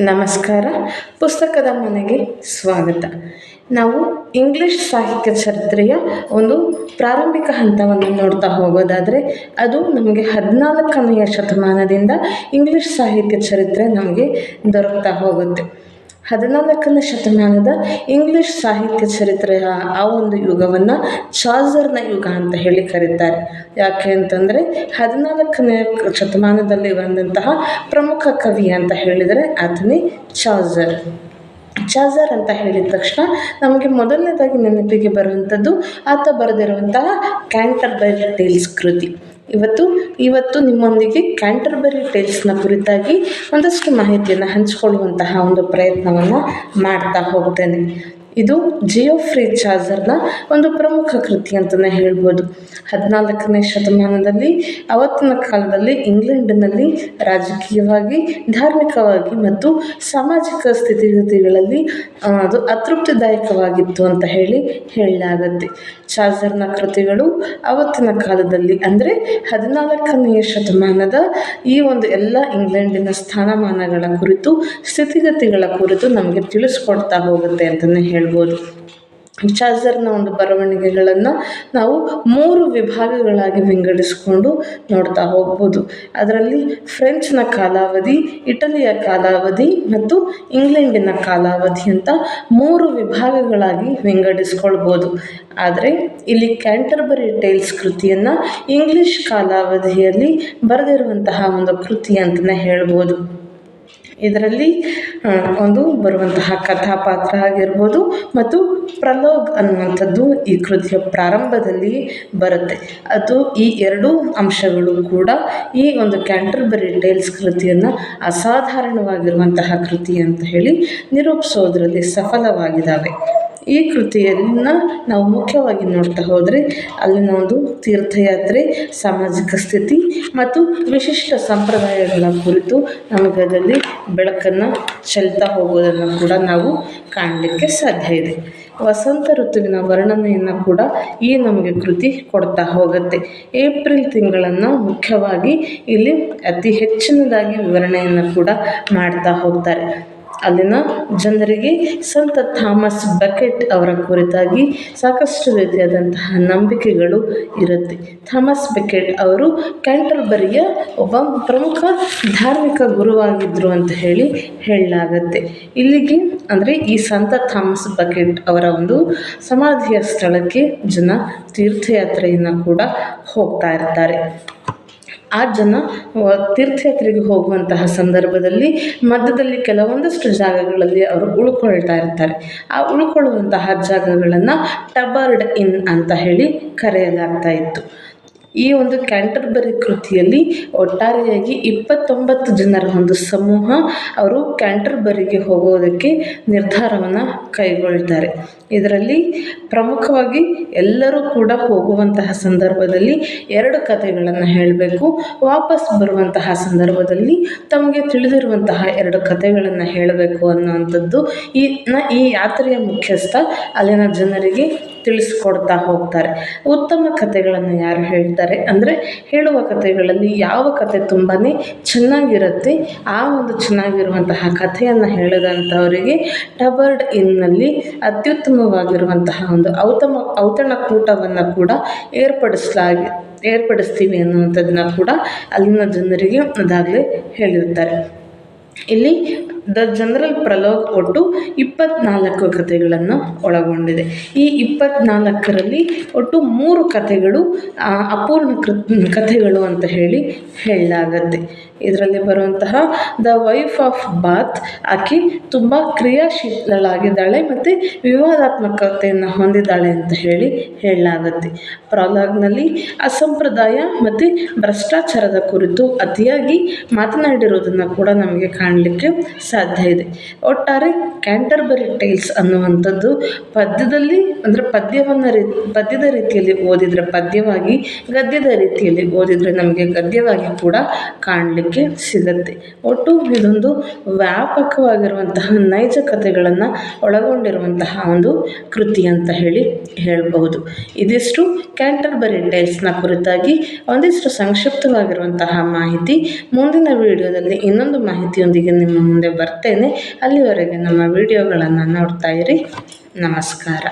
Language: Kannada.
ನಮಸ್ಕಾರ. ಪುಸ್ತಕದ ಮನೆಗೆ ಸ್ವಾಗತ. ನಾವು ಇಂಗ್ಲಿಷ್ ಸಾಹಿತ್ಯ ಚರಿತ್ರೆಯ ಒಂದು ಪ್ರಾರಂಭಿಕ ಹಂತವನ್ನು ನೋಡ್ತಾ ಹೋಗೋದಾದರೆ, ಅದು ನಮಗೆ ಹದಿನಾಲ್ಕನೆಯ ಶತಮಾನದಿಂದ ಇಂಗ್ಲಿಷ್ ಸಾಹಿತ್ಯ ಚರಿತ್ರೆ ನಮಗೆ ದೊರಕ್ತಾ ಹೋಗುತ್ತೆ. ಹದಿನಾಲ್ಕನೇ ಶತಮಾನದ ಇಂಗ್ಲಿಷ್ ಸಾಹಿತ್ಯ ಚರಿತ್ರೆಯ ಆ ಒಂದು ಯುಗವನ್ನು ಚಾರ್ಜರ್ನ ಯುಗ ಅಂತ ಹೇಳಿ ಕರೀತಾರೆ. ಯಾಕೆ ಅಂತಂದರೆ ಹದಿನಾಲ್ಕನೇ ಶತಮಾನದಲ್ಲಿ ಬಂದಂತಹ ಪ್ರಮುಖ ಕವಿ ಅಂತ ಹೇಳಿದರೆ ಆತನೇ ಚಾರ್ಜರ್ ಚಾರ್ಜರ್ ಅಂತ ಹೇಳಿದ ತಕ್ಷಣ ನಮಗೆ ಮೊದಲನೇದಾಗಿ ನೆನಪಿಗೆ ಬರುವಂಥದ್ದು ಆತ ಬರೆದಿರುವಂತಹ ಕ್ಯಾಂಟರ್ಬರಿ ಟೇಲ್ಸ್ ಕೃತಿ. ಇವತ್ತು ಇವತ್ತು ನಿಮ್ಮೊಂದಿಗೆ ಕ್ಯಾಂಟರ್ಬರಿ ಟೇಲ್ಸ್ನ ಕುರಿತಾಗಿ ಒಂದಷ್ಟು ಮಾಹಿತಿಯನ್ನು ಹಂಚಿಕೊಳ್ಳುವಂತಹ ಒಂದು ಪ್ರಯತ್ನವನ್ನು ಮಾಡ್ತಾ ಹೋಗ್ತೇನೆ. ಇದು ಜಿಯೋ ಫ್ರೀ ಚಾರ್ಜರ್ನ ಒಂದು ಪ್ರಮುಖ ಕೃತಿ ಅಂತಲೇ ಹೇಳ್ಬೋದು. ಹದಿನಾಲ್ಕನೇ ಶತಮಾನದಲ್ಲಿ ಅವತ್ತಿನ ಕಾಲದಲ್ಲಿ ಇಂಗ್ಲೆಂಡಿನಲ್ಲಿ ರಾಜಕೀಯವಾಗಿ, ಧಾರ್ಮಿಕವಾಗಿ ಮತ್ತು ಸಾಮಾಜಿಕ ಸ್ಥಿತಿಗತಿಗಳಲ್ಲಿ ಅದು ಅತೃಪ್ತಿದಾಯಕವಾಗಿತ್ತು ಅಂತ ಹೇಳಿ ಹೇಳಲಾಗತ್ತೆ. ಚಾರ್ಜರ್ನ ಕೃತಿಗಳು ಅವತ್ತಿನ ಕಾಲದಲ್ಲಿ ಅಂದರೆ ಹದಿನಾಲ್ಕನೆಯ ಶತಮಾನದ ಈ ಒಂದು ಎಲ್ಲ ಇಂಗ್ಲೆಂಡಿನ ಸ್ಥಾನಮಾನಗಳ ಕುರಿತು, ಸ್ಥಿತಿಗತಿಗಳ ಕುರಿತು ನಮಗೆ ತಿಳಿಸ್ಕೊಡ್ತಾ ಹೋಗುತ್ತೆ ಅಂತಲೇ ಹೇಳ್ಬೋದು. ಚಾರ್ಜರ್ನ ಒಂದು ಬರವಣಿಗೆಗಳನ್ನು ನಾವು ಮೂರು ವಿಭಾಗಗಳಾಗಿ ವಿಂಗಡಿಸಿಕೊಂಡು ನೋಡ್ತಾ ಹೋಗ್ಬೋದು. ಅದರಲ್ಲಿ ಫ್ರೆಂಚ್ನ ಕಾಲಾವಧಿ, ಇಟಲಿಯ ಕಾಲಾವಧಿ ಮತ್ತು ಇಂಗ್ಲೆಂಡಿನ ಕಾಲಾವಧಿ ಅಂತ ಮೂರು ವಿಭಾಗಗಳಾಗಿ ವಿಂಗಡಿಸ್ಕೊಳ್ಬೋದು. ಆದರೆ ಇಲ್ಲಿ ಕ್ಯಾಂಟರ್ಬರಿ ಟೇಲ್ಸ್ ಕೃತಿಯನ್ನು ಇಂಗ್ಲಿಷ್ ಕಾಲಾವಧಿಯಲ್ಲಿ ಬರೆದಿರುವಂತಹ ಒಂದು ಕೃತಿ ಅಂತಲೇ ಹೇಳ್ಬೋದು. ಇದರಲ್ಲಿ ಒಂದು ಬರುವಂತಹ ಕಥಾಪಾತ್ರ ಆಗಿರ್ಬೋದು ಮತ್ತು ಪ್ರಲೋಗ್ ಅನ್ನುವಂಥದ್ದು ಈ ಕೃತಿಯ ಪ್ರಾರಂಭದಲ್ಲಿ ಬರುತ್ತೆ. ಅದು ಈ ಎರಡೂ ಅಂಶಗಳು ಕೂಡ ಈ ಒಂದು ಕ್ಯಾಂಟರ್ಬರಿ ಟೇಲ್ಸ್ ಕೃತಿಯನ್ನು ಅಸಾಧಾರಣವಾಗಿರುವಂತಹ ಕೃತಿ ಅಂತ ಹೇಳಿ ನಿರೂಪಿಸೋದ್ರಲ್ಲಿ ಸಫಲವಾಗಿದ್ದಾವೆ ಈ ಕೃತಿಯನ್ನು ನಾವು ಮುಖ್ಯವಾಗಿ ನೋಡ್ತಾ ಹೋದರೆ ಅಲ್ಲಿನ ಒಂದು ತೀರ್ಥಯಾತ್ರೆ, ಸಾಮಾಜಿಕ ಸ್ಥಿತಿ ಮತ್ತು ವಿಶಿಷ್ಟ ಸಂಪ್ರದಾಯಗಳ ಕುರಿತು ನಮಗೆ ಅದರಲ್ಲಿ ಬೆಳಕನ್ನು ಚೆಲ್ತಾ ಹೋಗೋದನ್ನು ಕೂಡ ನಾವು ಕಾಣಲಿಕ್ಕೆ ಸಾಧ್ಯ ಇದೆ. ವಸಂತ ಋತುವಿನ ವರ್ಣನೆಯನ್ನು ಕೂಡ ಈ ನಮಗೆ ಕೃತಿ ಕೊಡ್ತಾ ಹೋಗುತ್ತೆ. ಏಪ್ರಿಲ್ ತಿಂಗಳನ್ನು ಮುಖ್ಯವಾಗಿ ಇಲ್ಲಿ ಅತಿ ಹೆಚ್ಚಿನದಾಗಿ ವಿವರಣೆಯನ್ನು ಕೂಡ ಮಾಡ್ತಾ ಹೋಗ್ತಾರೆ. ಅಲ್ಲಿನ ಜನರಿಗೆ ಸಂತ ಥಾಮಸ್ ಬಕೆಟ್ ಅವರ ಕುರಿತಾಗಿ ಸಾಕಷ್ಟು ರೀತಿಯಾದಂತಹ ನಂಬಿಕೆಗಳು ಇರುತ್ತೆ. ಥಾಮಸ್ ಬಕೆಟ್ ಅವರು ಕ್ಯಾಂಟರ್ಬರಿಯ ಒಬ್ಬ ಪ್ರಮುಖ ಧಾರ್ಮಿಕ ಗುರುವಾಗಿದ್ದರು ಅಂತ ಹೇಳಿ ಹೇಳಲಾಗತ್ತೆ. ಇಲ್ಲಿಗೆ ಅಂದರೆ ಈ ಸಂತ ಥಾಮಸ್ ಬಕೆಟ್ ಅವರ ಒಂದು ಸಮಾಧಿಯ ಸ್ಥಳಕ್ಕೆ ಜನ ತೀರ್ಥಯಾತ್ರೆಯನ್ನು ಕೂಡ ಹೋಗ್ತಾ ಇರ್ತಾರೆ. ಆ ಜನ ತೀರ್ಥಯಾತ್ರೆಗೆ ಹೋಗುವಂತಹ ಸಂದರ್ಭದಲ್ಲಿ ಮಧ್ಯದಲ್ಲಿ ಕೆಲವೊಂದಷ್ಟು ಜಾಗಗಳಲ್ಲಿ ಅವರು ಉಳ್ಕೊಳ್ತಾ ಇರ್ತಾರೆ. ಆ ಉಳ್ಕೊಳ್ಳುವಂತಹ ಜಾಗಗಳನ್ನು ಟಬರ್ಡ್ ಇನ್ ಅಂತ ಹೇಳಿ ಕರೆಯಲಾಗ್ತಾ ಇತ್ತು. ಈ ಒಂದು ಕ್ಯಾಂಟರ್ಬರಿ ಕೃತಿಯಲ್ಲಿ ಒಟ್ಟಾರೆಯಾಗಿ ಇಪ್ಪತ್ತೊಂಬತ್ತು ಜನರ ಒಂದು ಸಮೂಹ ಅವರು ಕ್ಯಾಂಟರ್ಬರಿಗೆ ಹೋಗೋದಕ್ಕೆ ನಿರ್ಧಾರವನ್ನು ಕೈಗೊಳ್ತಾರೆ ಇದರಲ್ಲಿ ಪ್ರಮುಖವಾಗಿ ಎಲ್ಲರೂ ಕೂಡ ಹೋಗುವಂತಹ ಸಂದರ್ಭದಲ್ಲಿ ಎರಡು ಕಥೆಗಳನ್ನು ಹೇಳಬೇಕು. ವಾಪಸ್ ಬರುವಂತಹ ಸಂದರ್ಭದಲ್ಲಿ ತಮಗೆ ತಿಳಿದಿರುವಂತಹ ಎರಡು ಕಥೆಗಳನ್ನು ಹೇಳಬೇಕು ಅನ್ನುವಂಥದ್ದು. ಈ ಈ ಯಾತ್ರೆಯ ಮುಖ್ಯಸ್ಥ, ಅಲ್ಲಿನ ಜನರಿಗೆ ತಿಳಿಸ್ಕೊಡ್ತಾ ಹೋಗ್ತಾರೆ. ಉತ್ತಮ ಕಥೆಗಳನ್ನು ಯಾರು ಹೇಳ್ತಾರೆ? ಅಂದರೆ ಹೇಳುವ ಕಥೆಗಳಲ್ಲಿ ಯಾವ ಕಥೆ ತುಂಬಾ ಚೆನ್ನಾಗಿರುತ್ತೆ, ಆ ಒಂದು ಚೆನ್ನಾಗಿರುವಂತಹ ಕಥೆಯನ್ನು ಹೇಳಿದಂಥವರಿಗೆ ಟಬರ್ಡ್ ಇನ್ನಲ್ಲಿ ಅತ್ಯುತ್ತಮವಾಗಿರುವಂತಹ ಒಂದು ಔತಮ, ಔತಣಕೂಟವನ್ನು ಕೂಡ ಏರ್ಪಡಿಸಲಾಗಿ, ಏರ್ಪಡಿಸ್ತೀವಿ ಅನ್ನುವಂಥದ್ದನ್ನ ಕೂಡ ಅಲ್ಲಿನ ಜನರಿಗೆ ಅದಾಗಲೇ ಹೇಳಿರ್ತಾರೆ. ಇಲ್ಲಿ ದ ಜನರಲ್ ಪ್ರಲೋಗ್ ಒಟ್ಟು ಇಪ್ಪತ್ನಾಲ್ಕು ಕಥೆಗಳನ್ನು ಒಳಗೊಂಡಿದೆ. ಈ ಇಪ್ಪತ್ನಾಲ್ಕರಲ್ಲಿ ಒಟ್ಟು ಮೂರು ಕಥೆಗಳು ಅಪೂರ್ಣ ಕಥೆಗಳು ಅಂತ ಹೇಳಿ ಹೇಳಲಾಗತ್ತೆ. ಇದರಲ್ಲಿ ಬರುವಂತಹ ದ ವೈಫ್ ಆಫ್ ಬಾತ್, ಆಕೆ ತುಂಬ ಕ್ರಿಯಾಶೀಲಳಾಗಿದ್ದಾಳೆ ಮತ್ತು ವಿವಾದಾತ್ಮಕತೆಯನ್ನು ಹೊಂದಿದ್ದಾಳೆ ಅಂತ ಹೇಳಿ ಹೇಳಲಾಗತ್ತೆ. ಪ್ರಾಲಾಗ್ನಲ್ಲಿ ಅಸಂಪ್ರದಾಯ ಮತ್ತು ಭ್ರಷ್ಟಾಚಾರದ ಕುರಿತು ಅತಿಯಾಗಿ ಮಾತನಾಡಿರೋದನ್ನು ಕೂಡ ನಮಗೆ ಕಾಣಲಿಕ್ಕೆ ಸಾಧ್ಯ ಇದೆ. ಒಟ್ಟಾರೆ ಕ್ಯಾಂಟರ್ಬರಿ ಟೈಲ್ಸ್ ಅನ್ನುವಂಥದ್ದು ಪದ್ಯದಲ್ಲಿ ಅಂದರೆ ಪದ್ಯವನ್ನು ರೀ, ಪದ್ಯದ ರೀತಿಯಲ್ಲಿ ಓದಿದರೆ ಪದ್ಯವಾಗಿ, ಗದ್ಯದ ರೀತಿಯಲ್ಲಿ ಓದಿದರೆ ನಮಗೆ ಗದ್ಯವಾಗಿ ಕೂಡ ಕಾಣಲಿಕ್ಕೆ ಸಿಗುತ್ತೆ. ಒಟ್ಟು ಇದೊಂದು ವ್ಯಾಪಕವಾಗಿರುವಂತಹ ನೈಜ ಕಥೆಗಳನ್ನು ಒಳಗೊಂಡಿರುವಂತಹ ಒಂದು ಕೃತಿ ಅಂತ ಹೇಳಿ ಹೇಳಬಹುದು. ಇದಿಷ್ಟು ಕ್ಯಾಂಟರ್ಬರಿ ಟೈಲ್ಸ್ನ ಕುರಿತಾಗಿ ಒಂದಿಷ್ಟು ಸಂಕ್ಷಿಪ್ತವಾಗಿರುವಂತಹ ಮಾಹಿತಿ. ಮುಂದಿನ ವಿಡಿಯೋದಲ್ಲಿ ಇನ್ನೊಂದು ಮಾಹಿತಿಯೊಂದಿಗೆ ನಿಮ್ಮ ಮುಂದೆ ಬರ್ತೇನೆ. ಅಲ್ಲಿವರೆಗೆ ನಮ್ಮ ವಿಡಿಯೋಗಳನ್ನು ನೋಡ್ತಾ ಇರಿ. ನಮಸ್ಕಾರ.